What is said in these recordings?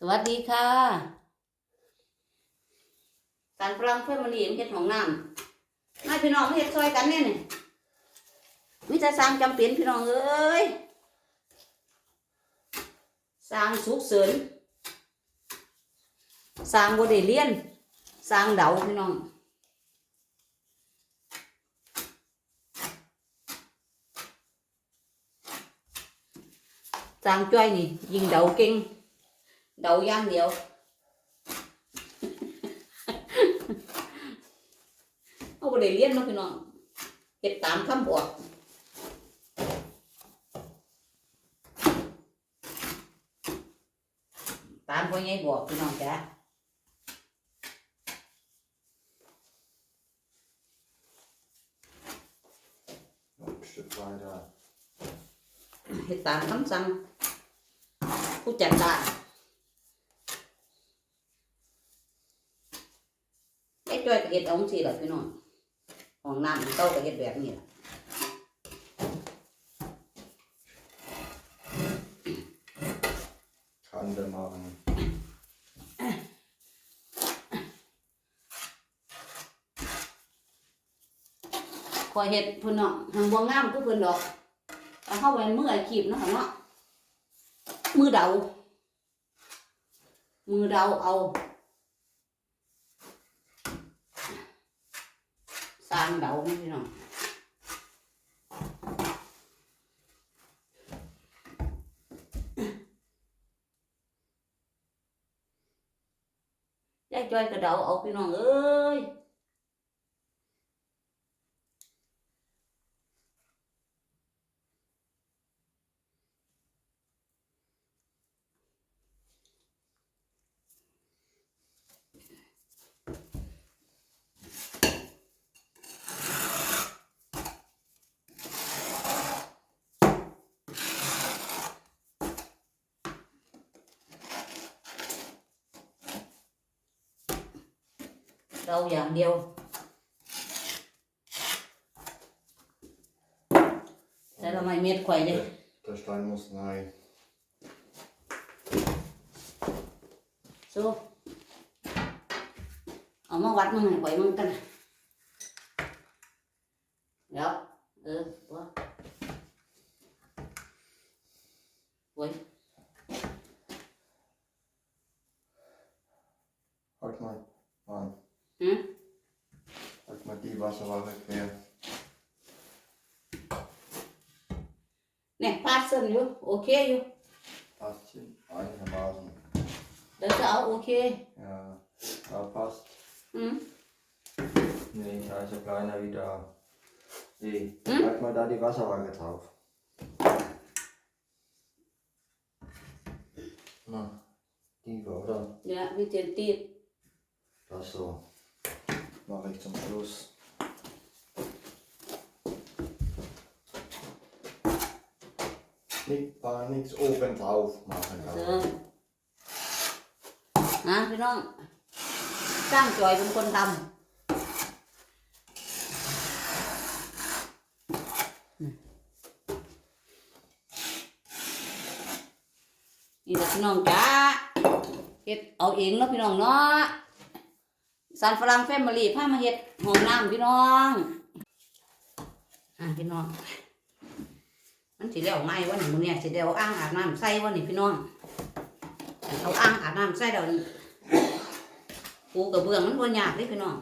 สวัสดีค่ะสารพลังเพื่อนมันเห็นเฮ็ดของน้ำมายพี่น้องมาเฮ็ดซอยกันเนี่ยนี่มิจะสร้างจำเป็นพี่น้องเอ้ยสร้างสุกเสริญสร้างบได้เรียนสร้างเดาพี่น้องสร้างจ้อยนี่ยิงเดาเก่ง เดาอย่างเดียว เอาไปได้เรียนเนาะพี่น้องเก็บตามคำบอกตามพ่อใหญ่บอกพี่น้องจ้ะ Noch ein Stück weiter. เฮ็ดตามคำสั่งผู้จัดการ จ้อยก็เฮ็ดเอาจังซี่ล่ะพี่น้องห้องน้ำเต้าก็เฮ็ดแบบนี้ล่ะ Kante machen. คอยเฮ็ดเพิ่นเนาะทางบ่งามคือเพิ่นดอกเอาเข้าไปมืออาชีพเนาะค่ะเนาะมือเดามือเดาเอา สร้างเดานี่พี่น้องยายจ้อยกระเดาเอาพี่น้องเอ้ย เราอย่างเดียว แต่ทำไมเม็ดข่อยเลย Der Stein muss rein. สู้เอามาวัดมึงให้ข่อยมึงกันนะเดี๋ยวเออตัวโอ้ย Halt mal. Mann. Hm? Sag mal die Wasserwache quer. Ne, passt dann, jo. Okay, jo. Passt schon einigermaßen. Das ist auch okay. Ja, ja passt. Hm? Nee, ich ist ja kleiner wie da. Nee, hm? halt mal da die Wasserwaage drauf. Na, die war, oder? Ja, mit dem Tier. Das so. Mache ich zum Schluss. Nicht, äh, nichts oben drauf machen. เอ da. อฮะพี่น้องสร้างจอยเป็นคนทำนี่แหละพี่น้องจ้าเฮ็ดเอาเองแล้วพี่น้องเนาะ สันฝรั่งแฟมิลี่พามาเฮ็ดห้องน้ำพี่น้อง อะพี่น้อง มันสิแล้วง่ายวันนี้มื้อเนี่ยสิได้เอาอ่างอาบน้ำใส่วันนี้พี่น้องเอาอ่างอาบน้ำใส่เดี๋ยวนี้ปูกระเบื้องมันบ่ยากเด้พี่น้อง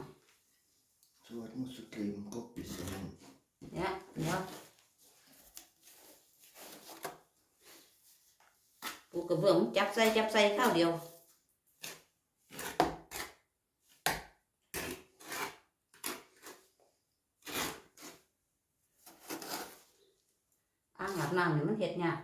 So weit musst du kleben. Guck bisschen. hin. เนี่ยเดี๋ยวปูกระเบื้องมันจับใส่จับใส่ข้าวเดียว อ่างอาบน้ำนี่มันเฮ็ดยาก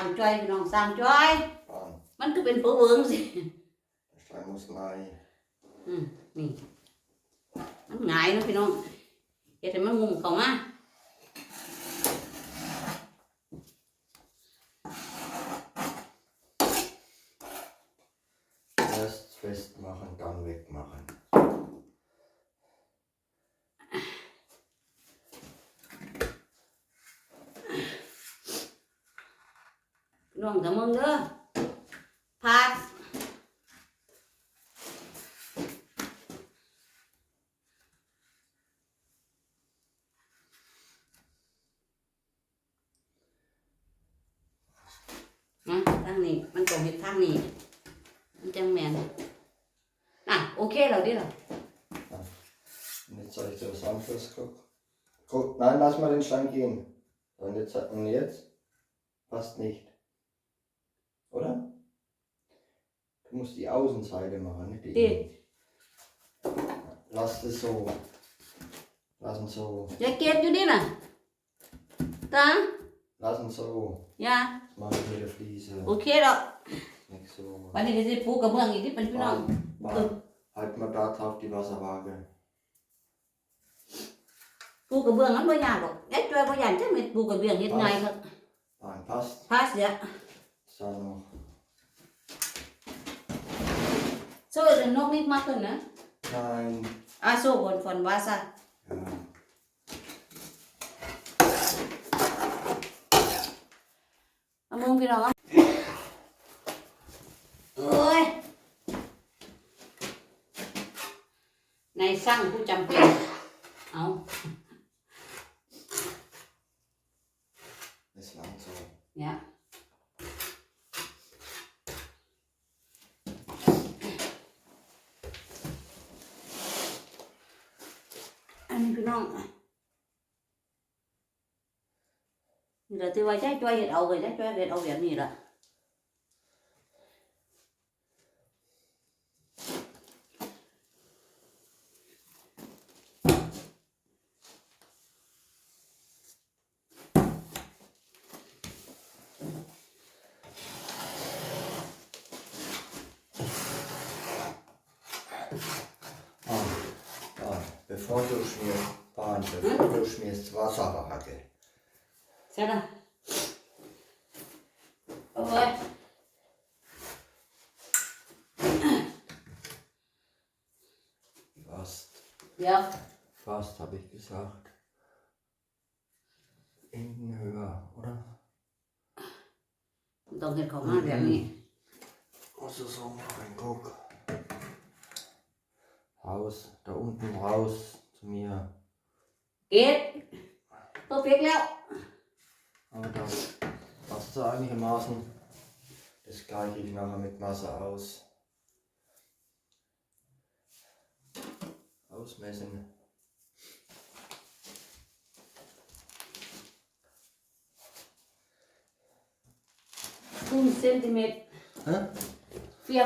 างจ้อยพี่น้องสร้างจ้อย Bahn. มันคือเป็นเปื้อเวิงสิ Der Stein muss rein. อืมนี่มันหงายเนาะพี่น้องเฮ็ดให้มันงุ่มเข้ามา Erst festmachen, dann wegmachen. พี่ น้องกับมึงเด้อพาดนะทางนี้มันตรงเฮ็ดทางนี้มันจังแม่นอะโอเคแล้วดิล่ะ Und jetzt soll ich dir was Anschluss gucken. Guck, nein, lass mal den Stein gehen. Und jetzt, und jetzt? Passt nicht. Oder? Du musst die Außenseite machen, nicht die. Die. Innen. Lass es so. Lass ihn so. อย่าเก็บอยู่ดิล่ะตา Lass ihn so. อย่า Das mache ich mit der Fliese. โอเคแล้ว Nicht so. วันนี้ก็สิปูกระเบื้องอีกที่เป็นพี่น้อง Bahn, Bahn. Halt mal da drauf die Wasserwaage. ปูกระเบื้องมันบ่ยากหรอกไอ้จ้อยบ่ยากจังเม็ดปูกระเบื้องเฮ็ดง่ายครับ Bahn passt. พ Sağlam. So rin nok nit makun na? Nein. Ah so bon von Wasser. Ja. Among vi đó. Ôi. Này sang khu chăm tiền. Không. Ist lang so. Ja. นี่ยอันนี้พี่น้องนี่แหละที่ว่าใจจ้อยเห็ดเอาเลยใจจ้อยเห็ดเอาแบบนี้ละ Ah, Bahn. Bevor du schmierst, Wahnsinn, hm? du schmierst Wasserwaage. Hacke. mal. Oh, Fast. Ja. Fast, habe ich gesagt. Hinten höher, oder? Dann kommen wir nicht? Also so machen, guck. Haus, da unten raus zu mir. เกตตัวเปียกแล้ว Aber das passt so einigermaßen. Das gleiche ich nachher mit Masse aus. Ausmessen. ฟึ่มเซนติเมตร Hä? เฟีย